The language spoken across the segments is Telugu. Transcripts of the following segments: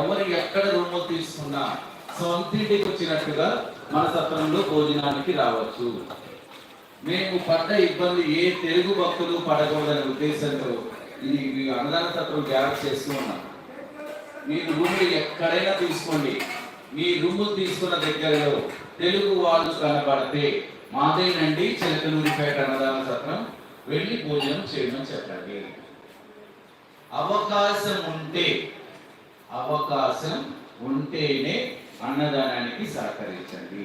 ఎవరు ఎక్కడ రూమ్ తీసుకున్నా సొంతింటికి వచ్చినట్టుగా మన సత్రంలో భోజనానికి రావచ్చు. మేము పడ్డ ఇబ్బంది ఏ తెలుగు భక్తులు పడకూడదనే ఉద్దేశంతో ఇది మీ అన్నదాన సత్రం గ్యాప్ చేస్తూ ఉన్నాం. మీ రూములు ఎక్కడైనా తీసుకోండి. మీ రూములు తీసుకున్న దగ్గరలో తెలుగు వాళ్ళు కనబడితే మాదేనండి చిలకలూరిపేట అన్నదాన సత్రం వెళ్ళి భోజనం చేయమని చెప్పండి. అవకాశం ఉంటే అవకాశం ఉంటేనే అన్నదానానికి సహకరించండి.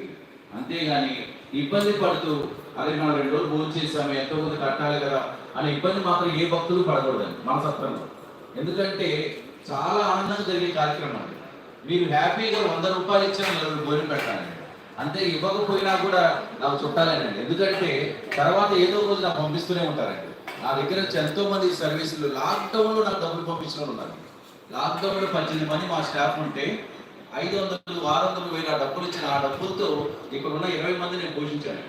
అంతేగాని ఇబ్బంది పడుతూ అరే మనం రెండు రోజులు భోజనం చేసాము ఎంతో మంది కట్టాలి కదా అనే ఇబ్బంది మాత్రం ఏ భక్తులు పడకూడదండి మన సత్రంలో ఎందుకంటే చాలా ఆనందం జరిగే కార్యక్రమం అది. మీరు హ్యాపీగా వంద రూపాయలు ఇచ్చిన నలుగురు భోజనం పెట్టాలండి. అంతే ఇవ్వకపోయినా కూడా నాకు చుట్టాలేనండి. ఎందుకంటే తర్వాత ఏదో రోజు నాకు పంపిస్తూనే ఉంటారండి. నా దగ్గర ఎంతో మంది సర్వీసులు లాక్డౌన్లో నాకు డబ్బులు పంపించిన ఉన్నారు. ఉన్నారు లాక్డౌన్లో పద్దెనిమిది మంది మా స్టాఫ్ ఉంటే ఐదు వందలు ఆరు వందలు వేల డబ్బులు ఇచ్చిన ఆ డబ్బులతో ఇక్కడ ఉన్న ఇరవై మంది నేను పోషించాను.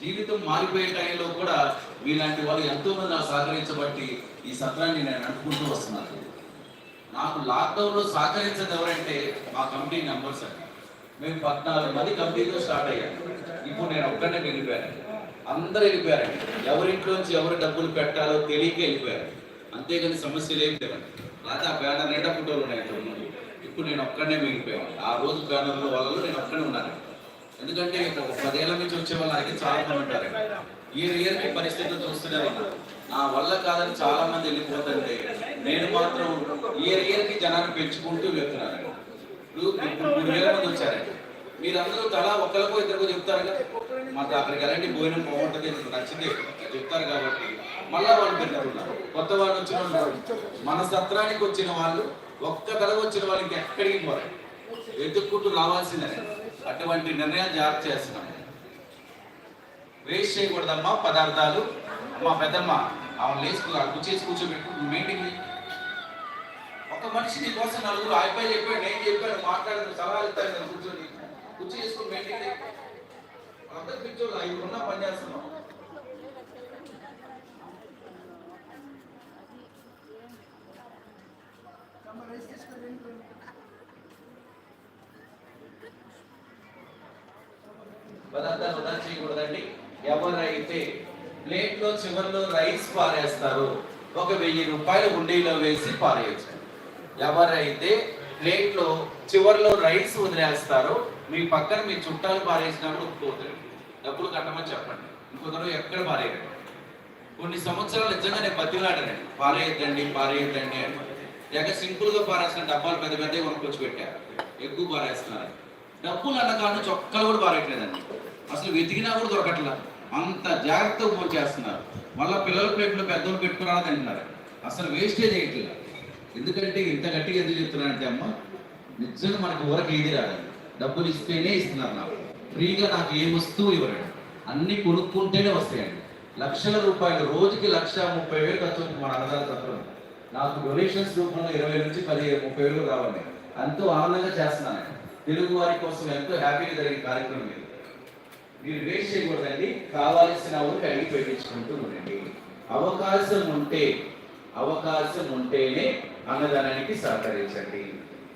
జీవితం మారిపోయే టైంలో కూడా మీలాంటి వాళ్ళు ఎంతో మంది నాకు సహకరించబట్టి ఈ సత్రాన్ని నేను నడుపుకుంటూ వస్తున్నాను. నాకు లాక్డౌన్లో సహకరించదు ఎవరంటే మా కంపెనీ మెంబర్స్ అండి. మేము పద్నాలుగు మంది కంపెనీతో స్టార్ట్ అయ్యాను ఇప్పుడు నేను ఒక్కడే వెళ్ళిపోయాను. అందరూ వెళ్ళిపోయారండి. ఎవరింట్లోంచి ఎవరు డబ్బులు పెట్టాలో తెలియక వెళ్ళిపోయారు. అంతేగాని సమస్యలు ఏం లేవండి. రాత ఆ బ్యానర్ నిండా ఇప్పుడు నేను ఒక్కడనే మిగిలిపోయాను. ఆ రోజు బ్యానర్ల వాళ్ళలో నేను ఒక్కడే ఉన్నాను. ఎందుకంటే ఒక పదేళ్ళ నుంచి వచ్చే వాళ్ళు అయితే చాలా మంది ఉంటారు. ఇయర్ ఇయర్కి పరిస్థితులు చూస్తూనే ఉన్నారు నా వల్ల కాదని చాలా మంది వెళ్ళిపోతుంటే నేను మాత్రం ఇయర్ ఇయర్కి జనాన్ని పెంచుకుంటూ వెళ్తున్నాను. ఇప్పుడు మూడు వేల మంది వచ్చారండి మీరందరూ తలా ఒకరికో ఇద్దరికో చెప్తారు? కదా మాకు అక్కడికి వెళ్ళండి భోజనం బాగుంటుంది నచ్చింది చెప్తారు కాబట్టి మళ్ళా వాళ్ళు పెరుగుతున్నారు కొత్త వాళ్ళు వచ్చిన మన సత్రానికి వచ్చిన వాళ్ళు ఒక్క తల వచ్చిన వాళ్ళు ఇంకెక్కడికి పోరు. వెతుక్కుంటూ రావాల్సిందే. అటువంటి నిర్ణయాలు జాగ్రత్త చేస్తున్నాం. వేస్ట్ చేయకూడదమ్మా పదార్థాలు. మా పెద్దమ్మ ఆమె లేచుకు కూర్చేసి కూర్చోబెట్టు మీటింగ్ ఒక మనిషి నీ కోసం నలుగురు అయిపోయి చెప్పాడు నేను చెప్పాను మాట్లాడదు సలహాలు ఇస్తాను కూర్చొని. కూర్చో చేసుకుని మీటింగ్ అందరు పిచ్చోళ్ళు ఐదు ఉన్నా పని చేస్తున్నాం. పదార్థాలు వృధా చేయకూడదండి. ఎవరైతే ప్లేట్లో చివరిలో రైస్ పారేస్తారు ఒక వెయ్యి రూపాయలు హుండీలో వేసి పారేయచ్చు. ఎవరైతే ప్లేట్లో చివరిలో రైస్ వదిలేస్తారో మీ పక్కన మీ చుట్టాలు పారేసినప్పుడు ఒప్పుకోతారు డబ్బులు కట్టమని చెప్పండి. ఇంకొకరు ఎక్కడ పారేయండి కొన్ని సంవత్సరాలు నిజంగా నేను బతిలాడనండి పారేయద్దండి పారేయద్దండి అని. లేక సింపుల్గా పారేసిన డబ్బాలు పెద్ద పెద్దవి కొనుక్కొచ్చి పెట్టారు. ఎక్కువ పారేస్తున్నారు. డబ్బులు అన్న కాను చొక్కలు కూడా పారేయట్లేదండి. అసలు వెతికినా కూడా దొరకట్లా. అంత జాగ్రత్తగా ఫోన్ చేస్తున్నారు. మళ్ళీ పిల్లల ప్లేట్లు పెద్దోళ్ళు పెట్టుకురాదని అంటున్నారు అసలు వేస్టేజ్ చేయట్లేదు. ఎందుకంటే ఇంత గట్టిగా ఎందుకు చెప్తున్నానంటే అమ్మ నిజంగా మనకి ఊరకి ఏది రాదు డబ్బులు ఇస్తేనే ఇస్తున్నారు నాకు. ఫ్రీగా నాకు ఏ వస్తువు ఇవ్వరండి. అన్ని కొనుక్కుంటేనే వస్తాయండి. లక్షల రూపాయలు రోజుకి లక్ష ముప్పై వేలు ఖర్చు మన అన్నదాన తత్వం నాకు డొనేషన్స్ రూపంలో ఇరవై నుంచి పది ముప్పై వేలు రావాలి ఎంతో ఆనందంగా చేస్తున్నాను తెలుగు వారి కోసం ఎంతో హ్యాపీగా జరిగే కార్యక్రమం ఇది. మీరు వేస్ట్ చేయకూడదండి. కావాల్సిన ఊరికి అడిగి పెట్టించుకుంటూ ఉండండి. అవకాశం ఉంటే అవకాశం ఉంటేనే అన్నదానానికి సహకరించండి.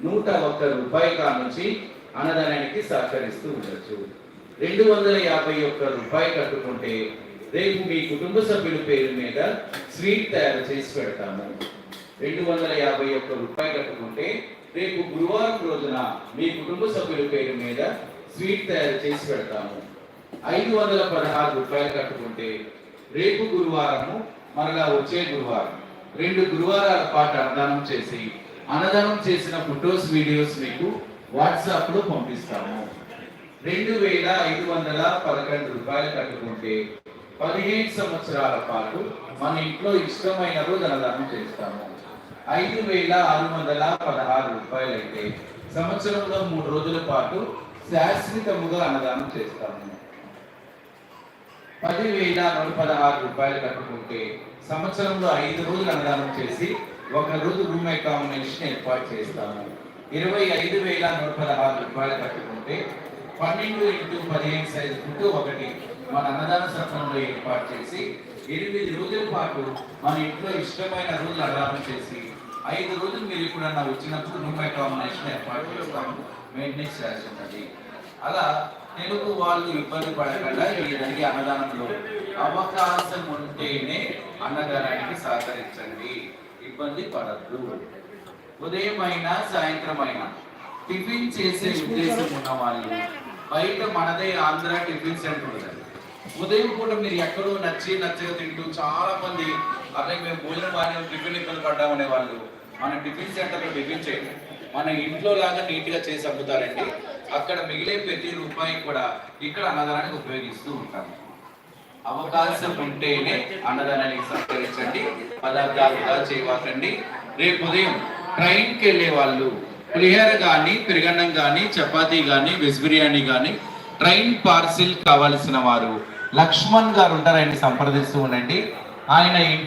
నూట ఒక్క రూపాయి కానుంచి అన్నదానానికి సహకరిస్తూ ఉండొచ్చు. రెండు వందల యాభై ఒక్క రూపాయి కట్టుకుంటే రేపు మీ కుటుంబ సభ్యుల పేరు మీద స్వీట్ తయారు చేసి పెడతాము. రెండు వందల యాభై ఒక్క రూపాయి కట్టుకుంటే రేపు గురువారం రోజున మీ కుటుంబ సభ్యుల పేరు మీద స్వీట్ తయారు చేసి పెడతాము. ఐదు వందల పదహారు రూపాయలు కట్టుకుంటే రేపు గురువారము మరలా వచ్చే గురువారం. రెండు గురువారాల పాటు అన్నదానం చేసి అన్నదానం చేసిన ఫొటోస్ వీడియోస్ మీకు వాట్సాప్లో పంపిస్తాము. రెండు వేల ఐదు వందల పదకొండు రూపాయలు కట్టుకుంటే పదిహేను సంవత్సరాల పాటు మన ఇంట్లో ఇష్టమైన రోజు అన్నదానం చేస్తాము. ఐదు వేల ఆరు వందల పదహారు రూపాయలు అయితే సంవత్సరంలో మూడు రోజుల పాటు శాశ్వతముగా అన్నదానం చేస్తాము. పదివేల నూట పదహారు రూపాయలు కట్టుకుంటే సంవత్సరంలో ఐదు రోజులు అన్నదానం చేసి ఒక రోజు రూమ్ అకామిడేషన్ ఏర్పాటు చేస్తాము. ఇరవై ఐదు వేల నూట పదహారు రూపాయలు కట్టుకుంటే పన్నెండు ఇంటూ పదిహేను సైజు ఫుట్ ఒకటి మన అన్నదాన సత్రంలో ఏర్పాటు చేసి ఎనిమిది రోజుల పాటు మన ఇంట్లో ఇష్టమైన రోజులు అన్నదానం చేసి ఐదు రోజులు మీరు ఎప్పుడన్నా వచ్చినప్పుడు రూమ్ అకామిడేషన్ ఏర్పాటు చేస్తాము. మెయింటెనెన్స్ ఛార్జ్ అలా తెలుగు వాళ్ళు ఇబ్బంది పడకుండా వీరికి అన్నదానంలో అవకాశం ఉంటేనే అన్నదానానికి సహకరించండి. ఇబ్బంది పడద్దు. ఉదయం అయినా సాయంత్రం అయినా టిఫిన్ చేసే ఉద్దేశం ఉన్న వాళ్ళు బయట మనదే ఆంధ్ర టిఫిన్ సెంటర్ ఉంది ఉదయం పూట మీరు ఎక్కడో నచ్చి నచ్చగా తింటూ చాలా మంది అదే మేము భోజనం బాగా టిఫిన్ ఇబ్బంది పడ్డామనే వాళ్ళు మన టిఫిన్ సెంటర్లో టిఫిన్ చేయండి మన ఇంట్లో లాగా నీట్గా చేసి అమ్ముతారండి. అక్కడ మిగిలే ప్రతి రూపాయి కూడా ఇక్కడ అన్నదానానికి ఉపయోగిస్తూ ఉంటాము అవకాశం ఉంటేనే అన్నదానానికి సహకరించండి పదార్థాలు వృధా చేయవాకండి రేపు ఉదయం ట్రైన్కి వెళ్ళే వాళ్ళు పులిహోర కానీ పెరుగన్నం కానీ చపాతీ కానీ వెజ్ బిర్యానీ కానీ ట్రైన్ పార్సిల్ కావాల్సిన వారు లక్ష్మణ్ గారు ఉంటారు ఆయన సంప్రదిస్తూ ఉండండి. ఆయన ఇంటి